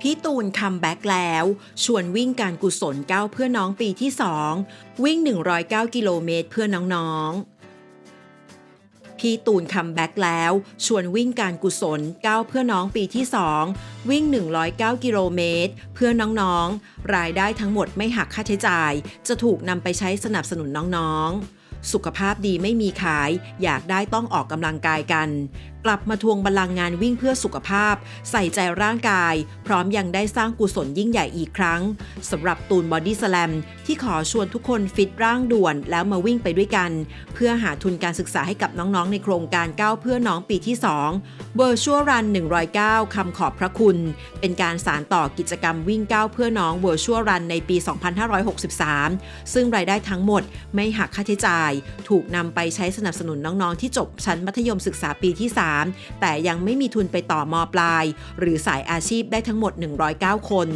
พี่ตูนคัมแบ็กแล้ว ชวนวิ่งการกุศลก้าวเพื่อน้องปีที่ 2 วิ่ง 109 กิโลเมตรเพื่อน้องๆ พี่ตูนคัมแบ็กแล้ว ชวนวิ่งการกุศลก้าวเพื่อน้องปีที่ 2 วิ่ง 109 กิโลเมตรเพื่อน้องๆ รายได้ทั้งหมดไม่หักค่าใช้จ่าย จะถูกนำไปใช้สนับสนุนน้องๆ สุขภาพดีไม่มีขาย อยากได้ต้องออกกำลังกายกัน กลับมาทวงบัลลังก์งานวิ่งเพื่อสุขภาพ ใส่ใจร่างกาย พร้อมยังได้สร้างกุศลยิ่งใหญ่อีกครั้งสำหรับตูนบอดี้สแลมที่ขอชวนทุกคนฟิตร่างด่วนแล้วมาวิ่งไปด้วยกัน เพื่อหาทุนการศึกษาให้กับน้องๆ ในโครงการก้าวเพื่อน้องปีที่2 Virtual Run 109คำขอบพระคุณ เป็นการสารต่อกิจกรรมวิ่งก้าวเพื่อน้อง Virtual Run ในปี 2563 ซึ่งรายได้ทั้งหมดไม่หักค่าใช้จ่ายถูกนำไปใช้สนับสนุนน้องๆ ที่จบชั้นมัธยมศึกษาปีที่ 3 แต่ยังไม่มีทุนไปต่อมปลาย หรือสายอาชีพได้ทั้งหมด 109 คน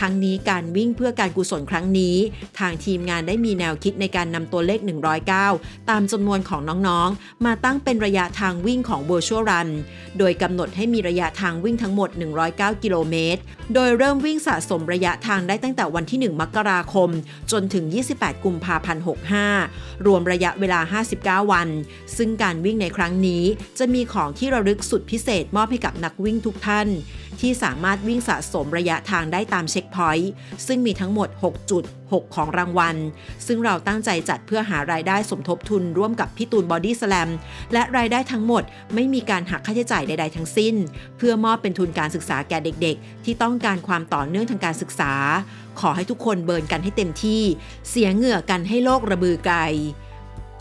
ทั้งนี้การวิ่งเพื่อการกุศลครั้งนี้ ทางทีมงานได้มีแนวคิดในการนำตัวเลข 109 ตามจำนวนของน้องๆ มาตั้งเป็นระยะทางวิ่งของ Virtual Run โดยกำหนดให้มีระยะทางวิ่งทั้งหมด 109 กิโลเมตร โดยเริ่มวิ่งสะสมระยะทางได้ตั้งแต่วันที่ 1 มกราคม จนถึง 28 กุมภาพันธ์ 65 รวมระยะเวลา 59 วัน ซึ่งการวิ่งในครั้งนี้จะมีของที่ระลึกสุดพิเศษมอบให้กับนักวิ่งทุกท่าน ที่สามารถวิ่งสะสมระยะทางได้ตามเช็คพอยต์ซึ่งมีทั้งหมด 6 จุด 6 ของรางวัล ซึ่งเราตั้งใจจัดเพื่อหารายได้สมทบทุนร่วมกับพี่ตูนบอดี้สแลมและรายได้ทั้งหมดไม่มีการหักค่าใช้จ่ายใดๆทั้งสิ้น เพื่อมอบเป็นทุนการศึกษาแก่เด็กๆ ที่ต้องการความต่อเนื่องทางการศึกษา ขอให้ทุกคนเบิร์นกันให้เต็มที่ เสียเหงื่อกันให้โลกระบือไกล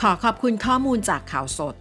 ขอขอบคุณข้อมูลจากข่าวสด